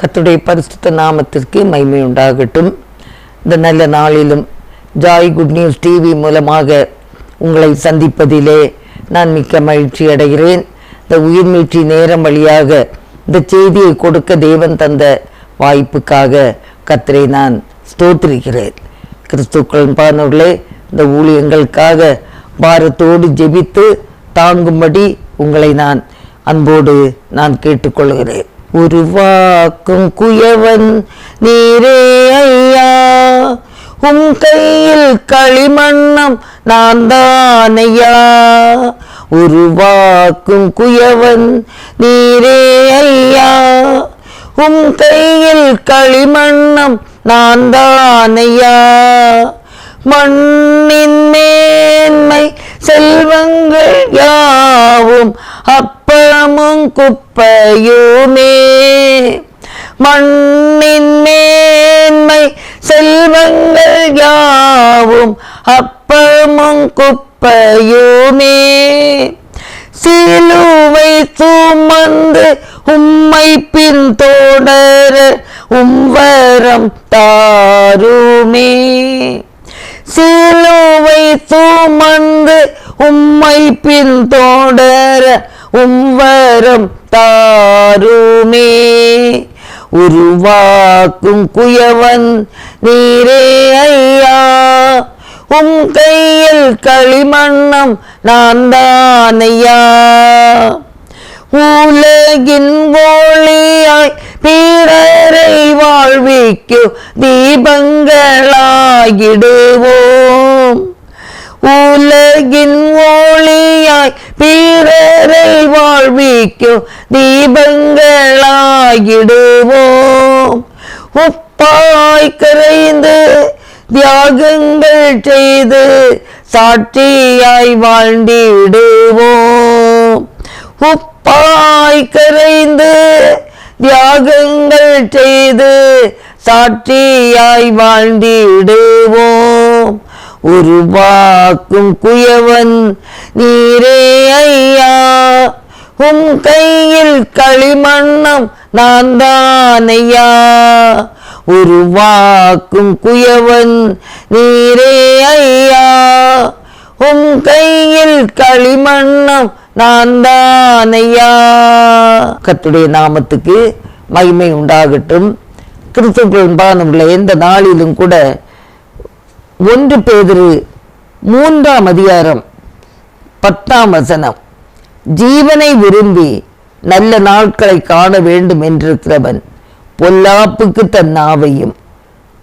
கத்துடைய பரிசுத்த நாமத்திற்கு மகிமை உண்டாகட்டும். இந்த நல்ல நாளிலும் ஜாய் குட் நியூஸ் டிவி மூலமாக உங்களை சந்திப்பதிலே நான் மிக்க மகிழ்ச்சி அடைகிறேன். இந்த உயிர்மீட்சி நேரம் வழியாக இந்த செய்தியை கொடுக்க தேவன் தந்த வாய்ப்புக்காக கத்திரை நான் ஸ்தோத்திரிக்கிறேன். கிறிஸ்துக்கள் பானவர்களே இந்த ஊழியங்களுக்காக பாரத்தோடு ஜெபித்து தாங்கும்படி உங்களை நான் அன்போடு நான் கேட்டுக்கொள்கிறேன். உருவாக்கும் குயவன் நீரே ஐயா. உம் கையில் களிமண்ணம் நான் தானையா உருவாக்கும் குயவன் நீரே ஐயா. உம் கையில் களிமண்ணம் நான் தானையா மண்ணின் குப்பையுமே மண்ணின் மேன்மை செல்வங்கள் யாவும் அப்பமும் குப்பையுமே. சிலுவை சுமந்து உம்மை பின் தொடர உம்வரம் தாருமே. சிலுவை சுமந்து உம்மை பின் தொடர உம்வரம் தாருமே. உருவாக்கும் குயவன் நீரே ஐயா. உம் கையில் களிமண்ணம் நான் தானையா உலகின் ஒளியாய் பிறரை வாழ்விக்கு தீபங்களாகிடுவோம். உலகின் ஒளியாய் பிறரை வாழ்விக்கும் தீபங்களாகிடுவோம். உப்பாய் கரைந்து தியாகங்கள் செய்து சாட்சியாய் வாழ்ந்திடுவோம். உப்பாய் கரைந்து தியாகங்கள் செய்து சாட்சியாய் வாழ்ந்திடுவோம். உருவாக்கும் குயவன் நீரே ஐயா. உம் கையில் களிமண்ணம் நான் தானையா உருவாக்கும் குயவன் நீரே ஐயா. உம் கையில் களிமண்ணம் நான் தானையா கத்துடைய நாமத்துக்கு மகிமை உண்டாகட்டும். கிறிஸ்துவின் உள்ள எந்த நாளிலும் கூட ஒன்று பேதிரு மூன்றாம் அதிகாரம் பத்தாம் வசனம். ஜீவனை விரும்பி நல்ல நாட்களை காண வேண்டும் என்றிருக்கிறவன் பொல்லாப்புக்கு தன் நாவையும்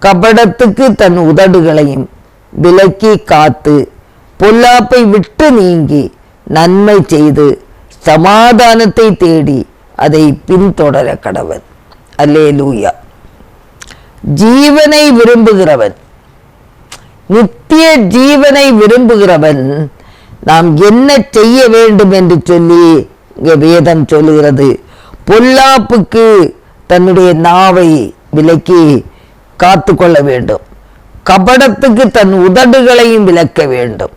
கபடத்துக்கு தன் உதடுகளையும் விலக்கி காத்து பொல்லாப்பை விட்டு நீங்கி நன்மை செய்து சமாதானத்தை தேடி அதை பின்தொடர கடவன். அல்லே லூயா ஜீவனை விரும்புகிறவன் நித்திய ஜீவனை விரும்புகிறவன் நாம் என்ன செய்ய வேண்டும் என்று சொல்லி இங்கே வேதம் சொல்லுகிறது. பொல்லாப்புக்கு தன்னுடைய நாவை விலக்கி காத்து கொள்ள வேண்டும். கபடத்துக்கு தன் உதடுகளையும் விலக்க வேண்டும்.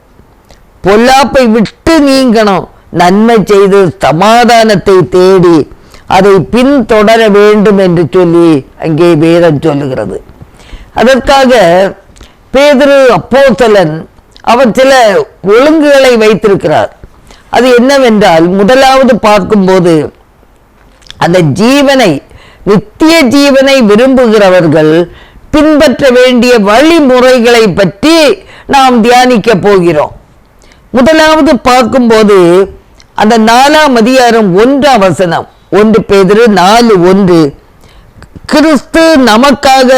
பொல்லாப்பை விட்டு நீங்கணும். நன்மை செய்து சமாதானத்தை தேடி அதை பின்தொடர வேண்டும் என்று சொல்லி அங்கே வேதம் சொல்லுகிறது. அதற்காக பேதுரு அப்போத்தலன் அவர் சில ஒழுங்குகளை வைத்திருக்கிறார். அது என்னவென்றால் முதலாவது பார்க்கும்போது அந்த ஜீவனை நித்திய ஜீவனை விரும்புகிறவர்கள் பின்பற்ற வேண்டிய வழிமுறைகளை பற்றி நாம் தியானிக்க போகிறோம். முதலாவது பார்க்கும்போது அந்த நாலாம் அதிகாரம் ஒன்று அவசனம் ஒன்று பேதிரு நாலு ஒன்று. கிறிஸ்து நமக்காக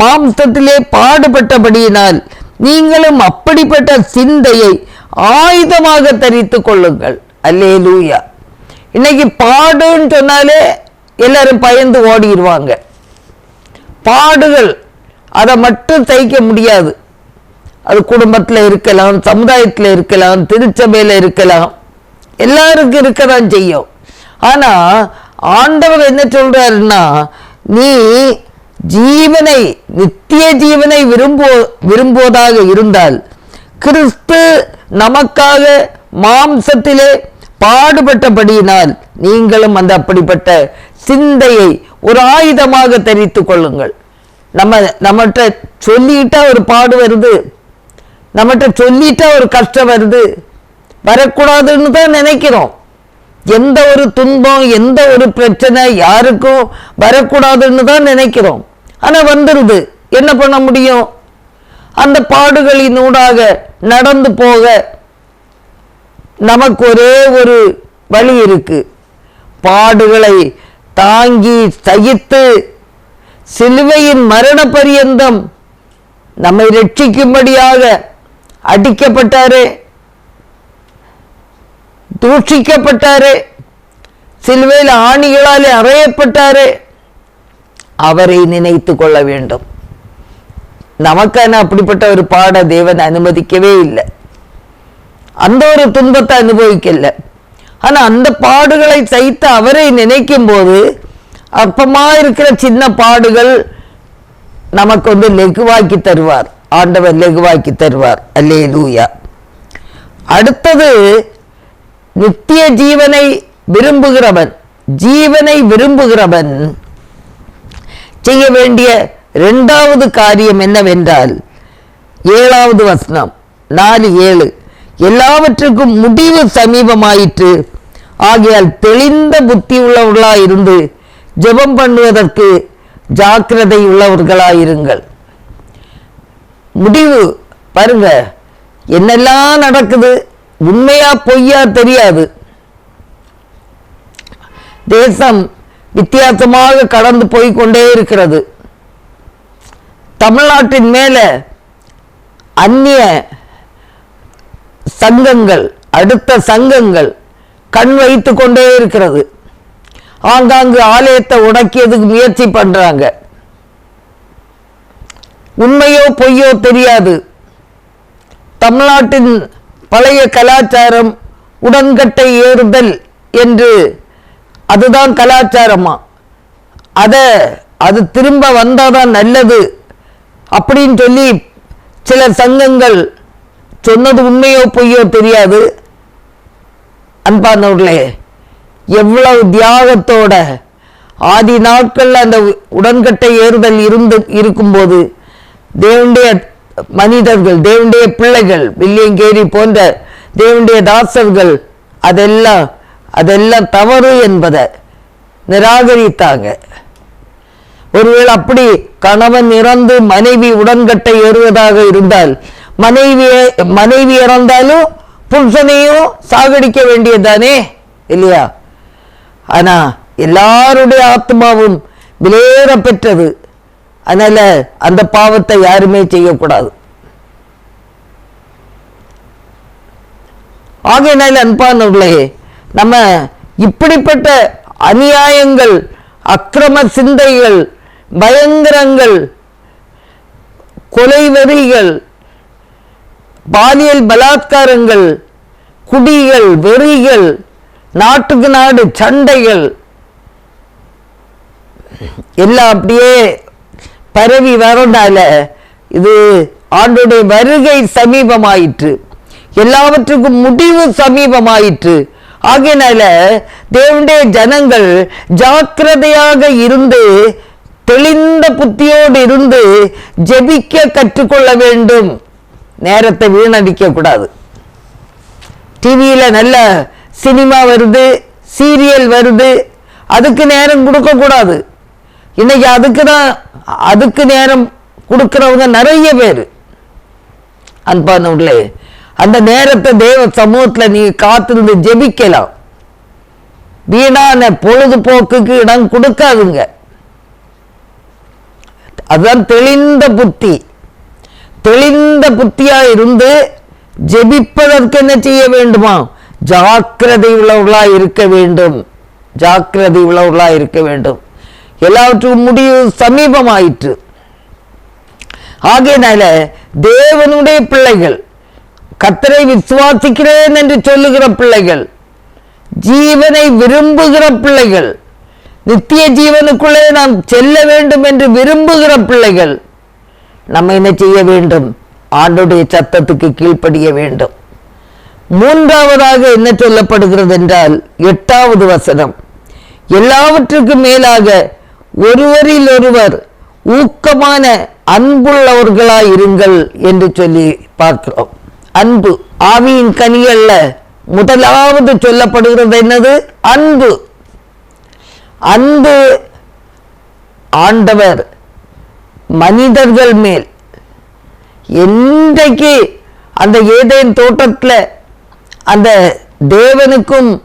மாம்சத்திலே பாடுபட்டபடியினால் நீங்களும் அப்படிப்பட்ட சிந்தையை ஆயுதமாக தரித்து கொள்ளுங்கள். அல்லே லூயா இன்னைக்கு பாடுன்னு சொன்னாலே எல்லாரும் பயந்து ஓடிடுவாங்க பாடுகள் அதை மட்டும் தைக்க முடியாது. அது குடும்பத்தில் இருக்கலாம் சமுதாயத்தில் இருக்கலாம் திருச்சபையில் இருக்கலாம். எல்லாருக்கும் இருக்க தான் செய்யும். ஆனால் ஆண்டவர் என்ன சொல்கிறாருன்னா நீ ஜீவனை நித்திய ஜீவனை விரும்போ விரும்புவதாக இருந்தால் கிறிஸ்து நமக்காக மாம்சத்திலே பாடுபட்டபடியினால் நீங்களும் அந்த அப்படிப்பட்ட சிந்தையை ஒரு ஆயுதமாக தெரித்து கொள்ளுங்கள். நம்ம நம்மகிட்ட சொல்லிட்டா ஒரு பாடு வருது. நம்மகிட்ட சொல்லிட்டா ஒரு கஷ்டம் வருது. வரக்கூடாதுன்னு தான் நினைக்கிறோம். எந்த ஒரு துன்பம் எந்த ஒரு பிரச்சனை யாருக்கும் வரக்கூடாதுன்னு தான் நினைக்கிறோம். ஆனால் வந்துடுது என்ன பண்ண முடியும்? அந்த பாடுகளினூடாக நடந்து போக நமக்கு ஒரே ஒரு வழி இருக்கு. பாடுகளை தாங்கி சகித்து சிலுவையின் மரண பரியந்தம் நம்மை ரட்சிக்கும்படியாக அடிக்கப்பட்டாரே. தூஷிக்கப்பட்டாரே. சிலுவையில் ஆணிகளாலே அறையப்பட்டாரே. அவரை நினைத்து கொள்ள வேண்டும். நமக்கான அப்படிப்பட்ட ஒரு பாட தேவன் அனுமதிக்கவே இல்லை. அந்த ஒரு துன்பத்தை அனுபவிக்கல. ஆனா அந்த பாடுகளை சைத்து அவரை நினைக்கும் போது அற்பமாக இருக்கிற சின்ன பாடுகள் நமக்கு வந்து லெகுவாக்கி தருவார். ஆண்டவர் லெகுவாக்கி தருவார். அல்லே லூயா அடுத்தது நித்திய ஜீவனை விரும்புகிறவன் ஜீவனை விரும்புகிறவன் செய்ய வேண்டிய இரண்டாவது காரியம் என்னவென்றால் ஏழாவது வசனம் நாலு ஏழு. எல்லாவற்றுக்கும் முடிவு சமீபமாயிற்று. ஆகையால் தெளிந்த புத்தி உள்ளவர்களாயிருந்து ஜெபம் பண்ணுவதற்கு ஜாக்கிரதை உள்ளவர்களாயிருங்கள். முடிவு பாருங்க என்னெல்லாம் நடக்குது உண்மையா பொய்யா தெரியாது. தேசம் வித்தியாசமாக கடந்து போய் கொண்டே இருக்கிறது. தமிழ்நாட்டின் மேலே அந்நிய சங்கங்கள் அடுத்த சங்கங்கள் கண் வைத்து கொண்டே இருக்கிறது. ஆங்காங்கு ஆலயத்தை உடைக்கியதுக்கு முயற்சி பண்றாங்க. உண்மையோ பொய்யோ தெரியாது. தமிழ்நாட்டின் பழைய கலாச்சாரம் உடன்கட்டை ஏறுதல் என்று அதுதான் கலாச்சாரமா. அதை அது திரும்ப வந்தாதான் நல்லது. அப்படின்னு சொல்லி சில சங்கங்கள் சொன்னது உண்மையோ பொய்யோ தெரியாது. அன்பானவர்களே எவ்வளவு தியாகத்தோட ஆதி நாட்களில் அந்த உடன்கட்டை ஏறுதல் இருந்து இருக்கும்போது தேவனுடைய மனிதர்கள் தேவனுடைய பிள்ளைகள் வில்லியங்கேரி போன்ற தேவனுடைய தாசர்கள் அதெல்லாம் அதெல்லாம் தவறு என்பதை நிராகரித்தாங்க. ஒருவேளை அப்படி கணவன் இறந்து மனைவி உடன்கட்டை ஏறுவதாக இருந்தால் மனைவியை மனைவி இறந்தாலும் புருஷனையும் சாகடிக்க வேண்டியதுதானே? இல்லையா? ஆனா எல்லாருடைய ஆத்மாவும் விலேற பெற்றது. அதனால அந்த பாவத்தை யாருமே செய்யக்கூடாது. ஆகையினால அன்பானவர்களே நம்ம இப்படிப்பட்ட அநியாயங்கள் அக்கிரம சிந்தைகள் பயங்கரங்கள் கொலைவெறிகள் பாலியல் பலாத்காரங்கள் குடிகள் வெறிகள் நாட்டுக்கு நாடு சண்டைகள் எல்லாம் அப்படியே பரவி வரனால இது ஆண்டுடைய வருகை சமீபமாயிற்று. எல்லாவற்றுக்கும் முடிவு சமீபமாயிற்று. ஆகையினால தேவனுடைய ஜனங்கள் ஜாக்கிரதையாக இருந்து தெளிந்த புத்தியோடு இருந்து ஜெபிக்க கற்றுக்கொள்ள வேண்டும். நேரத்தை வீணடிக்க கூடாது டிவியில் நல்ல சினிமா வருது சீரியல் வருது அதுக்கு நேரம் கொடுக்கக்கூடாது. இன்னைக்கு அதுக்கு தான் அதுக்கு நேரம் கொடுக்குறவங்க நிறைய பேர். அன்பானவர்களே உள்ளே நேரத்தை தேவ சமூகத்தில் நீ காத்திருந்து ஜெபிக்கலாம். வீணான பொழுதுபோக்குக்கு இடம் கொடுக்காதுங்க. அதுதான் தெளிந்த புத்தி. தெளிந்த புத்தியா இருந்து ஜெபிப்பதற்கு என்ன செய்ய வேண்டுமா? ஜாக்கிரதை உள்ளவர்களா இருக்க வேண்டும். ஜாக்கிரதை உள்ளவர்களா இருக்க வேண்டும். எல்லாவற்றுக்கும் முடிவு சமீபமாயிற்று. ஆகையினால தேவனுடைய பிள்ளைகள் கத்தரை விசுவாசிக்கிறேன் என்று சொல்லுகிற பிள்ளைகள் ஜீவனை விரும்புகிற பிள்ளைகள் நித்திய ஜீவனுக்குள்ளே நாம் செல்ல வேண்டும் என்று விரும்புகிற பிள்ளைகள் நம்ம என்ன செய்ய வேண்டும்? ஆண்டுடைய சத்தத்துக்கு கீழ்ப்படிய வேண்டும். மூன்றாவதாக என்ன சொல்லப்படுகிறது என்றால் எட்டாவது வசனம் எல்லாவற்றுக்கும் மேலாக ஒருவரில் ஒருவர் ஊக்கமான அன்புள்ளவர்களாய் இருங்கள் என்று சொல்லி பார்க்கிறோம். அன்பு. ஆவியின் கனிகள்ல முதலாவது சொல்லப்படுகிறது என்னது? அன்பு. அன்பு ஆண்டவர் மனிதர்கள் மேல். என்றைக்கு அந்த ஏதேன் தோட்டத்தில் அந்த தேவனுக்கும்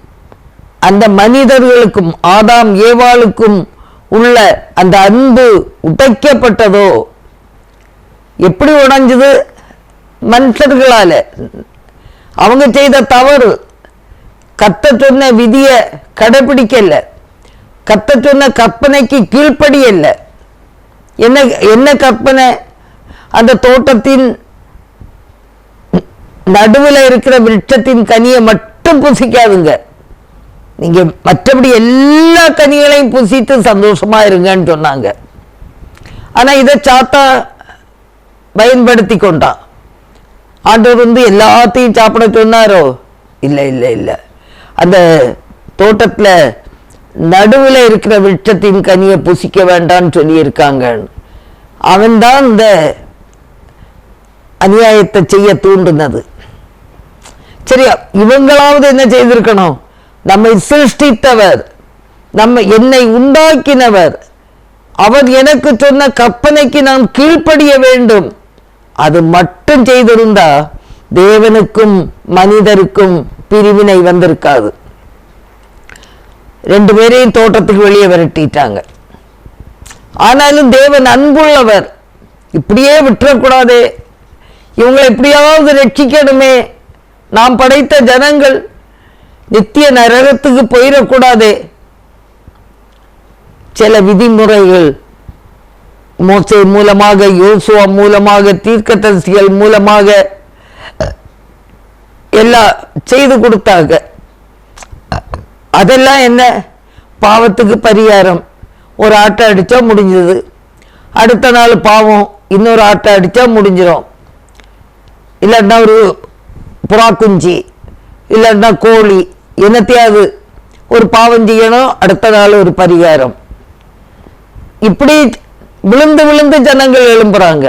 அந்த மனிதர்களுக்கும் ஆதாம் ஏவாளுக்கும் உள்ள அந்த அன்பு உடைக்கப்பட்டதோ? எப்படி உடைஞ்சது? மனுஷர்களால அவங்க செய்த தவறு கத்த சொன்ன விதிய கடைபிடிக்கல. கத்த சொன்ன கற்பனைக்கு கீழ்ப்படியல்ல என்ன என்ன கற்பனை? அந்த தோட்டத்தின் நடுவில் இருக்கிற விருட்சத்தின் கனியை மட்டும் புசிக்காதுங்க. நீங்க மற்றபடி எல்லா கனிகளையும் புசித்து சந்தோஷமா இருங்கன்னு சொன்னாங்க. ஆனா இதை சாத்தா பயன்படுத்தி கொண்டான். ஆண்டவர் வந்து எல்லாத்தையும் சாப்பிட சொன்னாரோ? இல்லை இல்லை இல்லை. அந்த தோட்டத்தில் நடுவில் இருக்கிற விருட்சத்தின் கனியை புசிக்க வேண்டாம்னு சொல்லியிருக்காங்க. அவன்தான் இந்த அநியாயத்தை செய்ய தூண்டுனது. சரியா? இவங்களாவது என்ன செய்திருக்கணும்? நம்மை சிருஷ்டித்தவர் நம்ம என்னை உண்டாக்கினவர். அவர் எனக்கு சொன்ன கற்பனைக்கு நாம் கீழ்ப்படிய வேண்டும். அது மட்டும் செய்திருந்தா தேவனுக்கும் மனிதருக்கும் பிரிவினை வந்திருக்காது. ரெண்டு பேரையும் தோட்டத்துக்கு வெளியே விரட்டிட்டாங்க. ஆனாலும் தேவன் அன்புள்ளவர். இப்படியே விட்டுறக்கூடாதே. இவங்களை எப்படியாவது ரட்சிக்கணுமே. நாம் படைத்த ஜனங்கள் நித்திய நரகத்துக்கு போயிடக்கூடாதே. சில விதிமுறைகள் மோசை மூலமாக யோசுவா மூலமாக தீர்க்கதரிசிகள் மூலமாக எல்லாம் செய்து கொடுத்தாங்க. அதெல்லாம் என்ன? பாவத்துக்கு பரிகாரம். ஒரு ஆட்டை அடித்தா முடிஞ்சது. அடுத்த நாள் பாவம் இன்னொரு ஆட்டை அடித்தா முடிஞ்சிடும் இல்லைன்னா ஒரு புறா குஞ்சு இல்லைன்னா கோழி என்னத்தையாவது ஒரு பாவம் செய்யணும் அடுத்த நாள் ஒரு பரிகாரம். இப்படி விழுந்து விழுந்து ஜனங்கள் எழும்புறாங்க.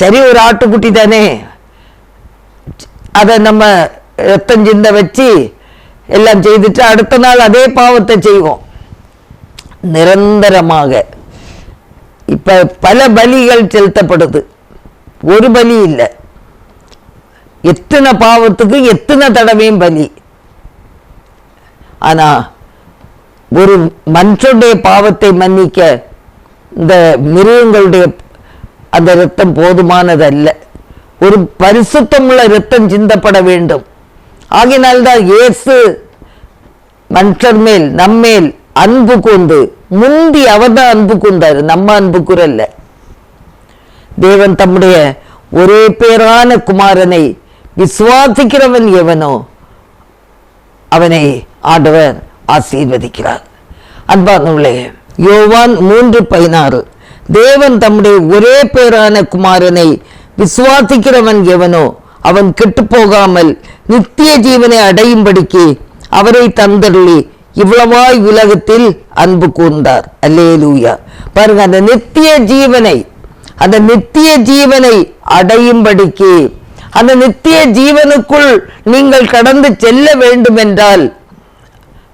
சரி ஒரு ஆட்டுக்குட்டி தானே. அதை நம்ம ரத்தம் சிந்த வச்சு எல்லாம் செய்துட்டு அடுத்த நாள் அதே பாவத்தை செய்வோம். நிரந்தரமாக. இப்ப பல பலிகள் செலுத்தப்படுது. ஒரு பலி இல்லை. எத்தனை பாவத்துக்கு எத்தனை தடவையும் பலி. ஆனா ஒரு மனுஷனுடைய பாவத்தை மன்னிக்க இந்த மிருகங்களுடைய அந்த இரத்தம் போதுமானதல்ல. ஒரு பரிசுத்தமுள்ள இரத்தம் சிந்தப்பட வேண்டும். ஆகினால்தான் இயேசு மனுஷர் மேல் நம்மேல் அன்பு கூர்ந்து முந்தி அவர்தான் அன்பு கூர்ந்தாரு நம்ம அன்பு கூறல்ல தேவன் தம்முடைய ஒரே பேரான குமாரனை விசுவாசிக்கிறவன் எவனோ அவனை ஆண்டவர் ஆசீர்வதிக்கிறார். அன்பானவர்களே யோவான் மூன்று பதினாறு. தேவன் தம்முடைய ஒரே பேரான குமாரனை விசுவாசிக்கிறவன் எவனோ அவன் கெட்டுப் போகாமல் நித்திய ஜீவனை அடையும்படிக்கு அவரை தந்தருளி இவ்வளவாய் உலகத்தில் அன்பு கூர்ந்தார். அல்லேலூயா. பாருங்க அந்த நித்திய ஜீவனை அந்த நித்திய ஜீவனை அடையும்படிக்கு அந்த நித்திய ஜீவனுக்குள் நீங்கள் கடந்து செல்ல வேண்டும் என்றால்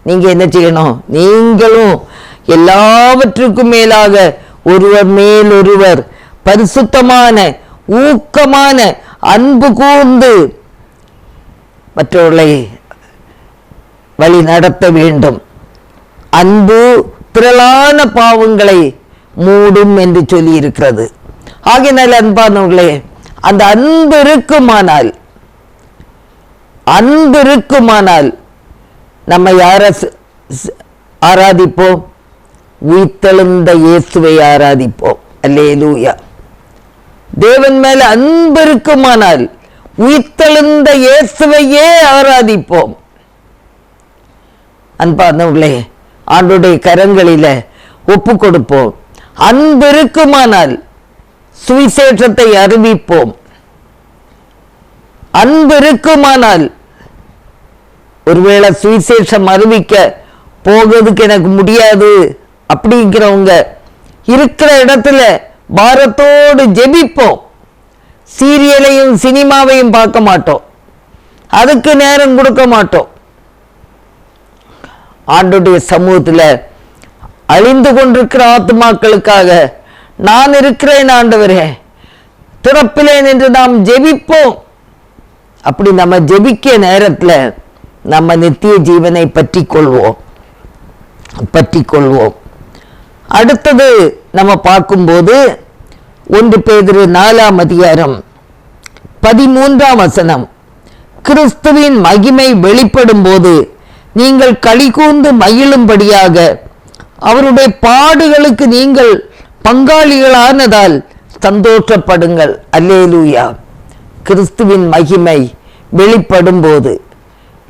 நீங்க என்ன செய்யணும்? நீங்களும் எல்லாவற்றுக்கும் மேலாக ஒருவர் மேல் ஒருவர் பரிசுத்தமான ஊக்கமான அன்பு கூர்ந்து மற்றவர்களை வழி நடத்த வேண்டும். அன்பு திரளான பாவங்களை மூடும் என்று சொல்லி இருக்கிறது ஆகையினால் அன்பானவர்களே அந்த அன்பு இருக்குமானால் அன்பு இருக்குமானால் நம்ம யார ஆராதிப்போம். உயிர்த்தெழுந்த இயேசுவை ஆராதிப்போம். அல்லேலூயா. தேவன் மேல அன்பு இருக்குமானால் உயிர்த்தெழுந்த இயேசுவையே ஆராதிப்போம். அன்பார்ந்தவர்களே ஆண்டுடைய கரங்களில ஒப்பு கொடுப்போம் அன்பு இருக்குமானால் சுவிசேஷத்தை அறிவிப்போம். அன்பு இருக்குமானால் ஒருவேளை சுவிசேஷம் அறிவிக்க போகிறதுக்கு எனக்கு முடியாது. அப்படிங்கிறவங்க இருக்கிற இடத்துல பாரத்தோடு ஜெபிப்போம். சீரியலையும் சினிமாவையும் பார்க்க மாட்டோம். அதுக்கு நேரம் கொடுக்க மாட்டோம். ஆண்டுடைய சமூகத்தில் அழிந்து கொண்டிருக்கிற ஆத்துமாக்களுக்காக நான் இருக்கிறேன் ஆண்டவரே. திறப்பிலேன் என்று நாம் ஜெபிப்போம். அப்படி நம்ம ஜெபிக்க நேரத்தில் நம்ம நித்திய ஜீவனை பற்றி கொள்வோம் பற்றி கொள்வோம் அடுத்தது நம்ம பார்க்கும்போது ஒன்று பேதிரு நாலாம் அதிகாரம் பதிமூன்றாம் வசனம். கிறிஸ்துவின் மகிமை வெளிப்படும் போது நீங்கள் களிகூர்ந்து மகிழும்படியாக அவருடைய பாடுகளுக்கு நீங்கள் பங்காளிகளானதால் சந்தோஷப்படுங்கள். அல்லேலூயா. கிறிஸ்துவின் மகிமை வெளிப்படும் போது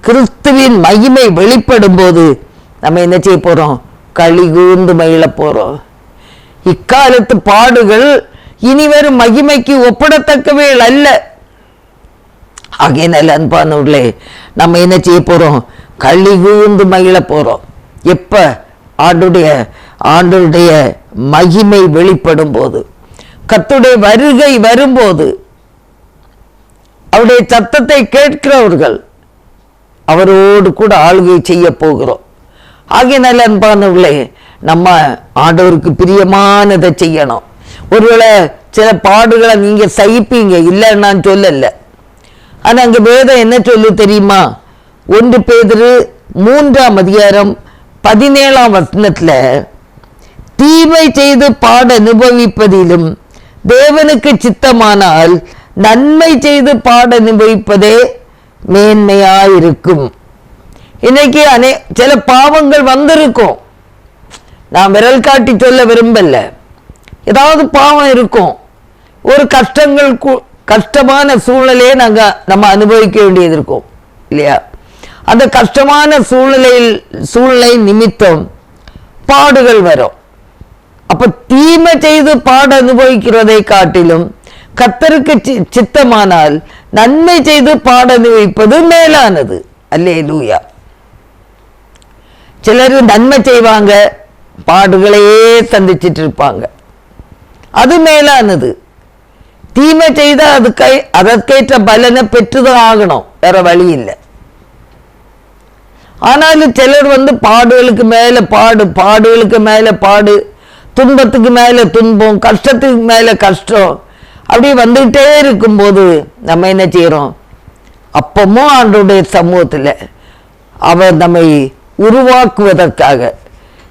கிறிஸ்துவின் மகிமை வெளிப்படும் போது நம்ம என்ன செய்ய போறோம்? களி கூர்ந்து மகிழ போறோம். இக்காலத்து பாடுகள் இனிவரும் மகிமைக்கு ஒப்பிடத்தக்கவே அல்ல. ஆகையினால் அன்பானவர்களே நம்ம என்ன செய்ய போறோம்? களி கூர்ந்து மகிழ போறோம். எப்ப? ஆண்டுடைய ஆண்டுடைய மகிமை வெளிப்படும் போது கத்துடைய வருகை வரும்போது. அவருடைய சத்தத்தை கேட்கிறவர்கள் அவரோடு கூட ஆளுகை செய்ய போகிறோம். ஆகையினால அன்பானவர்களே நம்ம ஆண்டவருக்கு பிரியமானதை செய்யணும். ஒருவேளை சில பாடுகளை நீங்கள் சகிப்பீங்க இல்லைன்னு நான் சொல்லல. ஆனால் அங்கே வேதம் என்ன சொல்லு தெரியுமா? ஒன்று பேதரு மூன்றாம் அதிகாரம் பதினேழாம் வசனத்தில் தீமை செய்து பாட அனுபவிப்பதிலும் தேவனுக்கு சித்தமானால் நன்மை செய்து பாட அனுபவிப்பதே மேன்மையாயிருக்கும். இன்னைக்கு அனே சில பாவங்கள் வந்திருக்கும். நான் விரல் காட்டி சொல்ல விரும்பல. ஏதாவது பாவம் இருக்கும். ஒரு கஷ்டங்கள் கு- கஷ்டமான சூழ்நிலையை நாங்கள் நம்ம அனுபவிக்க வேண்டியது இருக்கும். இல்லையா? அந்த கஷ்டமான சூழ்நிலையில் சூழ்நிலை நிமித்தம் பாடுகள் வரும். அப்ப தீமை செய்து பாடு அனுபவிக்கிறதை காட்டிலும் கத்தருக்கு சி- சித்தமானால் நன்மை செய்து பாட அனுபவிப்பது மேலானது. அல்லே லூயா சிலர் நன்மை செய்வாங்க பாடுகளையே சந்திச்சிட்டு இருப்பாங்க அது மேலானது. தீமை செய்தால் அது கை அதற்கேற்ற பலனை பெற்றுதான் ஆகணும். வேற வழி இல்லை. ஆனாலும் சிலர் வந்து பாடுகளுக்கு மேலே பாடு பாடுகளுக்கு மேலே பாடு துன்பத்துக்கு மேலே துன்பம் கஷ்டத்துக்கு மேலே கஷ்டம் அப்படி வந்துகிட்டே இருக்கும்போது நம்ம என்ன செய்கிறோம் அப்பமும் ஆண்டுடைய சமூகத்தில் அவர் நம்மை உருவாக்குவதற்காக.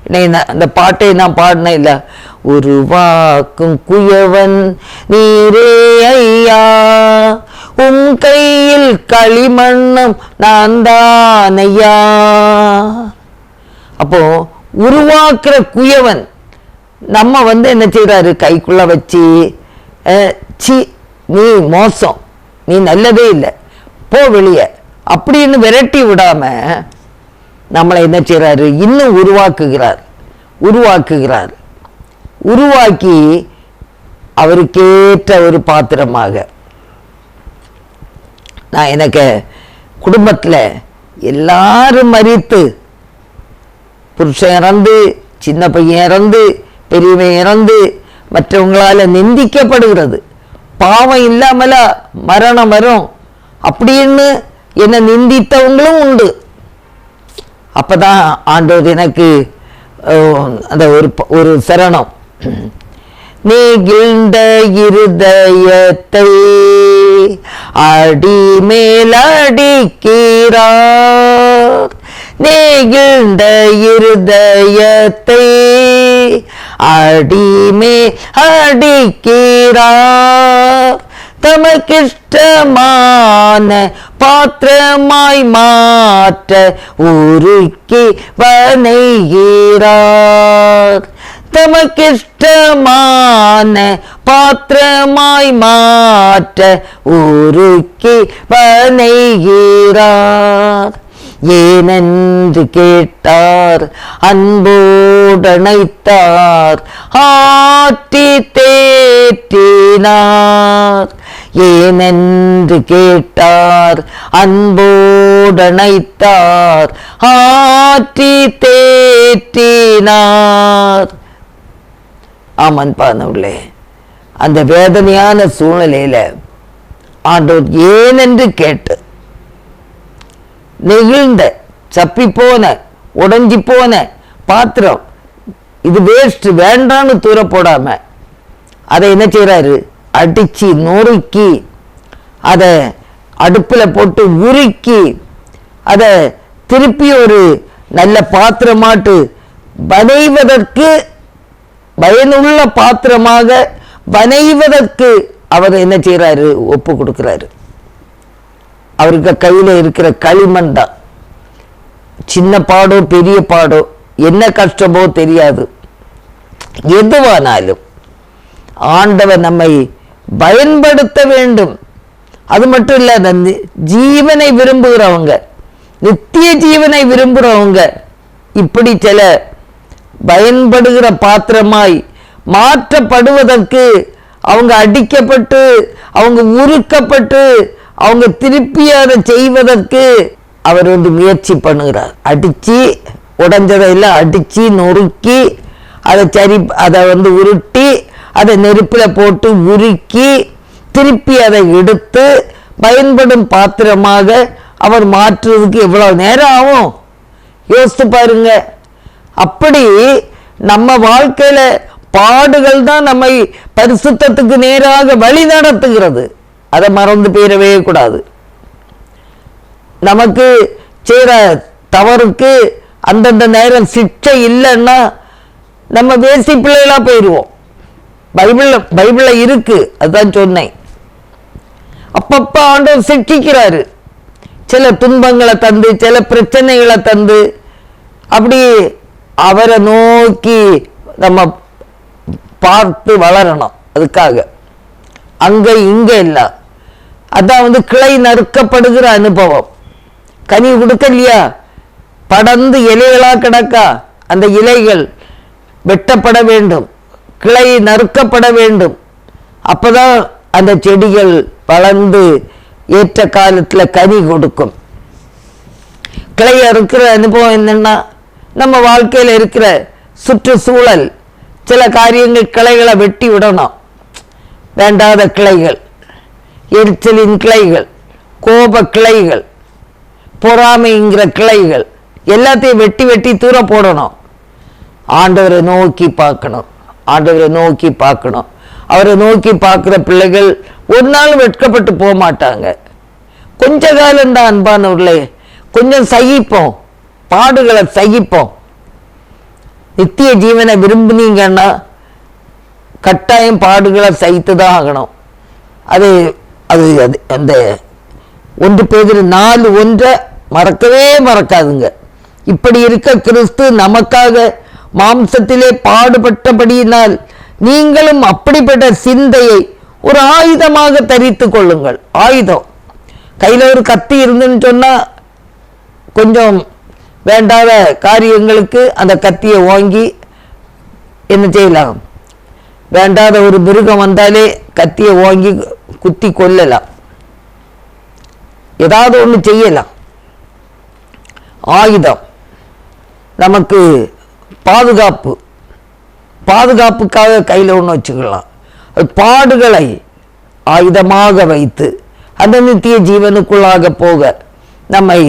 நான் அந்த பாட்டை நான் பாடினேன் இல்லை. உருவாக்கும் குயவன் நீரே ஐயா. உம் கையில் களிமண்ணும் நான் தான் ஐயா. அப்போ உருவாக்குற குயவன் நம்ம வந்து என்ன செய்கிறாரு கைக்குள்ள வச்சு சி நீ மோசம். நீ நல்லதே இல்லை. போ வெளியே. அப்படின்னு விரட்டி விடாம நம்மளை என்ன செய்கிறாரு இன்னும் உருவாக்குகிறார். உருவாக்குகிறார். உருவாக்கி அவருக்கேற்ற ஒரு பாத்திரமாக நான் எனக்கு குடும்பத்தில் எல்லாரும் மறித்து புருஷன் இறந்து சின்ன பையன் இறந்து பெரியவன் இறந்து மற்றவங்களால் நிந்திக்கப்படுகிறது. பாவம் இல்லாமல மரணம் வரும். அப்படின்னு என்னை நிந்தித்தவங்களும் உண்டு. அப்பதான் ஆண்டவர் எனக்கு அந்த ஒரு ப- ஒரு சரணம். நெகிழ்ந்த இருதயத்தை அடி மேலடிக்கிறார் நெகிழ்ந்த இருதயத்தை அடிமே அடிக்கிறார் தமக்கிஷ்டமான பாத்திரமாய் மாற்ற உருக்கி வணைகிறார். தமக்கிஷ்டமான பாத்திரமாய் மாற்ற உருக்கி வணைகிறார். ஏனென்று கேட்டார் அன்போடணைத்தார் ஆற்றி தேற்றினார். ஏனென்று கேட்டார் அன்போடனைத்தார் ஆற்றி தேற்றினார். ஆமன் பானவுள்ளே அந்த வேதனையான சூழ்நிலையில ஆண்டவர் ஏனென்று கேட்டு நெகிழ்ந்த சப்பி போன உடஞ்சி போன பாத்திரம் இது வேஸ்ட் வேண்டான்னு தூர போடாம அதை என்ன செய்யறாரு அடிச்சு நொறுக்கி அதை அடுப்புல போட்டு உருக்கி அதை திருப்பி ஒரு நல்ல பாத்திரமாட்டு வனைவதற்கு பயனுள்ள பாத்திரமாக வனைவதற்கு அவர் என்ன செய்கிறாரு ஒப்பு கொடுக்கிறாரு. அவருக்கு கையில இருக்கிற களிமண் தான். சின்ன பாடோ பெரிய பாடோ என்ன கஷ்டமோ தெரியாது. எதுவானாலும் ஆண்டவர் நம்மை பயன்படுத்த வேண்டும். அது மட்டும் இல்லை அந்த நி- ஜீவனை விரும்புகிறவங்க நித்திய ஜீவனை விரும்புகிறவங்க இப்படி சில பயன்படுகிற பாத்திரமாய் மாற்றப்படுவதற்கு அவங்க அடிக்கப்பட்டு அவங்க உருக்கப்பட்டு அவங்க திருப்பி அதை செய்வதற்கு அவர் வந்து முயற்சி பண்ணுகிறார். அடித்து உடஞ்சதையெல்லாம் அடித்து நொறுக்கி அதை சரி அதை வந்து உருட்டி அதை நெருப்பில் போட்டு உருக்கி திருப்பி அதை எடுத்து பயன்படும் பாத்திரமாக அவர் மாற்றுறதுக்கு எவ்வளோ நேரம் ஆகும்? யோசித்து பாருங்க. அப்படி நம்ம வாழ்க்கையில் பாடுகள் தான் நம்மை பரிசுத்தத்துக்கு நேராக வழி நடத்துகிறது. அதை மறந்து போயிடவே கூடாது. நமக்கு செய்கிற தவறுக்கு அந்தந்த நேரம் சிக்ஷை இல்லைன்னா நம்ம வேசி பிள்ளைகளாக போயிடுவோம் பைபிள் பைபிள்ல இருக்கு. அதுதான் சொன்னேன். அப்பப்போ ஆண்டவர் சிக்கிக்கிறாரு. சில துன்பங்களை தந்து சில பிரச்சனைகளை தந்து அப்படி அவரை நோக்கி நம்ம பார்த்து வளரணும் அதுக்காக. அங்க இங்கே இல்லை. அதான் வந்து கிளை நறுக்கப்படுகிற அனுபவம். கனி கொடுக்கலையா படர்ந்து இலைகளா கிடக்கா? அந்த இலைகள் வெட்டப்பட வேண்டும். கிளை நறுக்கப்பட வேண்டும். அப்போதான் அந்த செடிகள் வளர்ந்து ஏற்ற காலத்தில் கனி கொடுக்கும். கிளை அறுக்கிற அனுபவம் என்னென்னா நம்ம வாழ்க்கையில் இருக்கிற சுற்றுச்சூழல் சில காரியங்கள் கிளைகளை வெட்டி விடணும். வேண்டாத கிளைகள் எரிச்சலின் கிளைகள் கோப கிளைகள் பொறாமைங்கிற கிளைகள் எல்லாத்தையும் வெட்டி வெட்டி தூர போடணும். ஆண்டவரை நோக்கி பார்க்கணும். ஆண்டவரை நோக்கி பார்க்கணும். அவரை நோக்கி பார்க்குற பிள்ளைகள் ஒரு நாள் வெட்கப்பட்டு போக மாட்டாங்க. கொஞ்ச காலம்தான் அன்பானவர்களே கொஞ்சம் சகிப்போம். பாடுகளை சகிப்போம். நித்திய ஜீவனை விரும்புனீங்கன்னா கட்டாயம் பாடுகளை சகித்து தான் ஆகணும். அது அது அது அந்த ஒன்று பேர் நாலு ஒன்றை மறக்கவே மறக்காதுங்க. இப்படி இருக்க கிறிஸ்து நமக்காக மாம்சத்திலே பாடுபட்டபடியினால் நீங்களும் அப்படிப்பட்ட சிந்தையை ஒரு ஆயுதமாக தரித்து கொள்ளுங்கள். ஆயுதம். கையில் ஒரு கத்தி இருந்துன்னு சொன்னால் கொஞ்சம் வேண்டாத காரியங்களுக்கு அந்த கத்தியை வாங்கி என்ன செய்யலாம்? வேண்டாத ஒரு மிருகம் வந்தாலே கத்தியை வாங்கி குத்தி கொல்லலாம். ஏதாவது ஒன்று செய்யலாம். ஆயுதம். நமக்கு பாதுகாப்பு. பாதுகாப்புக்காக கையில் ஒன்று வச்சுக்கலாம். அது பாடுகளை ஆயுதமாக வைத்து அந்த நித்திய ஜீவனுக்குள்ளாக போக நம்மை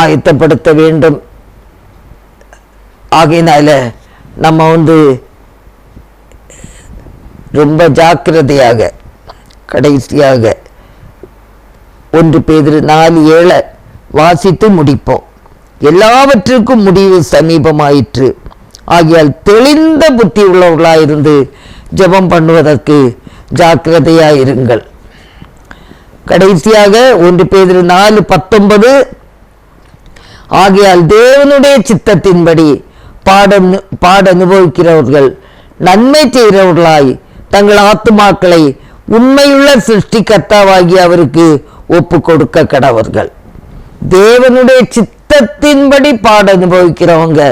ஆயத்தப்படுத்த வேண்டும். ஆகையினால நம்ம வந்து ரொம்ப ஜாக்கிரதையாக கடைசியாக ஒன்று பேர் நாலு ஏழை வாசித்து முடிப்போம். எல்லாவற்றுக்கும் முடிவு சமீபமாயிற்று. ஆகையால் தெளிந்த புத்தி உள்ளவர்களாயிருந்து ஜெபம் பண்ணுவதற்கு ஜாக்கிரதையாயிருங்கள் கடைசியாக ஒன்று பேர் நாலு பத்தொன்பது. ஆகையால் தேவனுடைய சித்தத்தின்படி பாட பாட அனுபவிக்கிறவர்கள் நன்மை செய்கிறவர்களாய் தங்கள் ஆத்துமாக்களை உண்மையுள்ள சிருஷ்டிகர்த்தாவாகி அவருக்கு ஒப்பு கொடுக்க கடவர்கள். தேவனுடைய சித்தத்தின்படி பாட அனுபவிக்கிறவங்க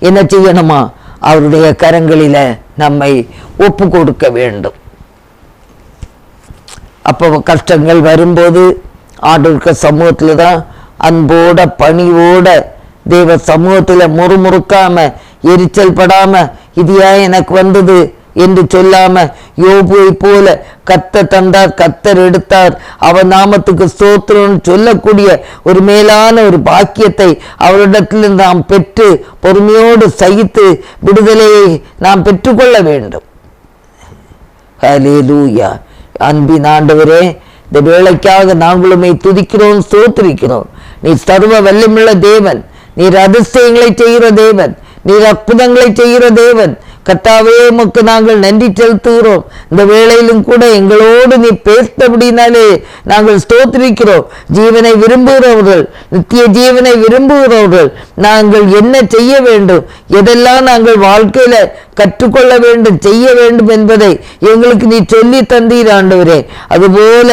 என்ன செய்யணுமா? அவருடைய கரங்களில நம்மை ஒப்பு கொடுக்க வேண்டும். அப்போ கஷ்டங்கள் வரும்போது ஆண்டவருக்கு சமூகத்தில் தான் அன்போட பணிவோட தெய்வ சமூகத்தில் முறுமுறுக்காம எரிச்சல் படாம இது ஏன் எனக்கு வந்தது? என்று சொல்லாம யோபுவை போல கத்த தந்தார் கத்தர் எடுத்தார். அவர் நாமத்துக்கு ஸ்தோத்திரம்னு சொல்லக்கூடிய ஒரு மேலான ஒரு பாக்கியத்தை அவரிடத்தில் நாம் பெற்று பொறுமையோடு சகித்து விடுதலையை நாம் பெற்றுக்கொள்ள வேண்டும். ஹalleluya. அன்பின் ஆண்டவரே இந்த வேலைக்காக நாங்களுமே துதிக்கிறோம் ஸ்தோத்திரிக்கிறோம். நீ சர்வ வல்லமுள்ள தேவன். நீர் அதிசயங்களை செய்கிற தேவன். நீர் அற்புதங்களை செய்கிற தேவன். கத்தாவே உமக்கு நாங்கள் நன்றி செலுத்துகிறோம். இந்த வேளையிலும் கூட எங்களோடு நீ பேசினபடினாலே நாங்கள் ஸ்தோத்திரிக்கிறோம். ஜீவனை விரும்புகிறவர்கள் நித்திய ஜீவனை விரும்புகிறவர்கள் நாங்கள் என்ன செய்ய வேண்டும்? எதெல்லாம் நாங்கள் வாழ்க்கையில கற்றுக்கொள்ள வேண்டும் செய்ய வேண்டும் என்பதை எங்களுக்கு நீ சொல்லி தந்தீர் ஆண்டவரே. அதுபோல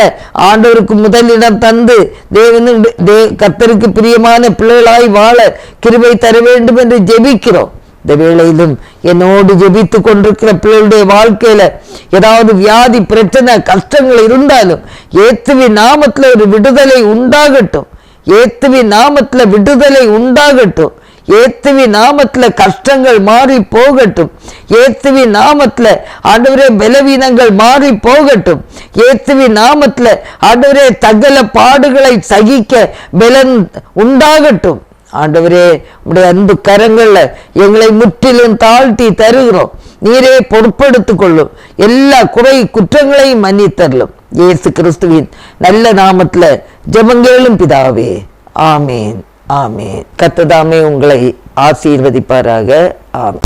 ஆண்டவருக்கு முதலிடம் தந்து தேவனு தே கத்தருக்கு பிரியமான பிள்ளைகளாய் வாழ கிருபை தர வேண்டும் என்று ஜெபிக்கிறோம். இந்த வேளையிலும் என்னோடு ஜெபித்து கொண்டிருக்கிற பிள்ளைகளுடைய வாழ்க்கையில ஏதாவது வியாதி பிரச்சனை கஷ்டங்கள் இருந்தாலும் ஏத்துவி நாமத்துல ஒரு விடுதலை உண்டாகட்டும். ஏத்துவி நாமத்துல விடுதலை உண்டாகட்டும். ஏத்துவி நாமத்துல கஷ்டங்கள் மாறி போகட்டும். ஏத்துவி நாமத்துல ஆண்டவரே பலவீனங்கள் மாறி போகட்டும். ஏத்துவி நாமத்துல ஆண்டவரே தகல பாடுகளை சகிக்க பலன் உண்டாகட்டும். ஆண்டவரே உடைய அன்பு கரங்களில் எங்களை முற்றிலும் தாழ்த்தி தருகிறோம். நீரே பொறுப்படுத்திக் கொள்ளும். எல்லா குறை குற்றங்களையும் மன்னித்தரலும் இயேசு கிறிஸ்துவின் நல்ல நாமத்துல ஜபங்கேளும் பிதாவே. ஆமேன். ஆமேன். கத்ததாமே உங்களை ஆசீர்வதிப்பாராக. ஆமேன்.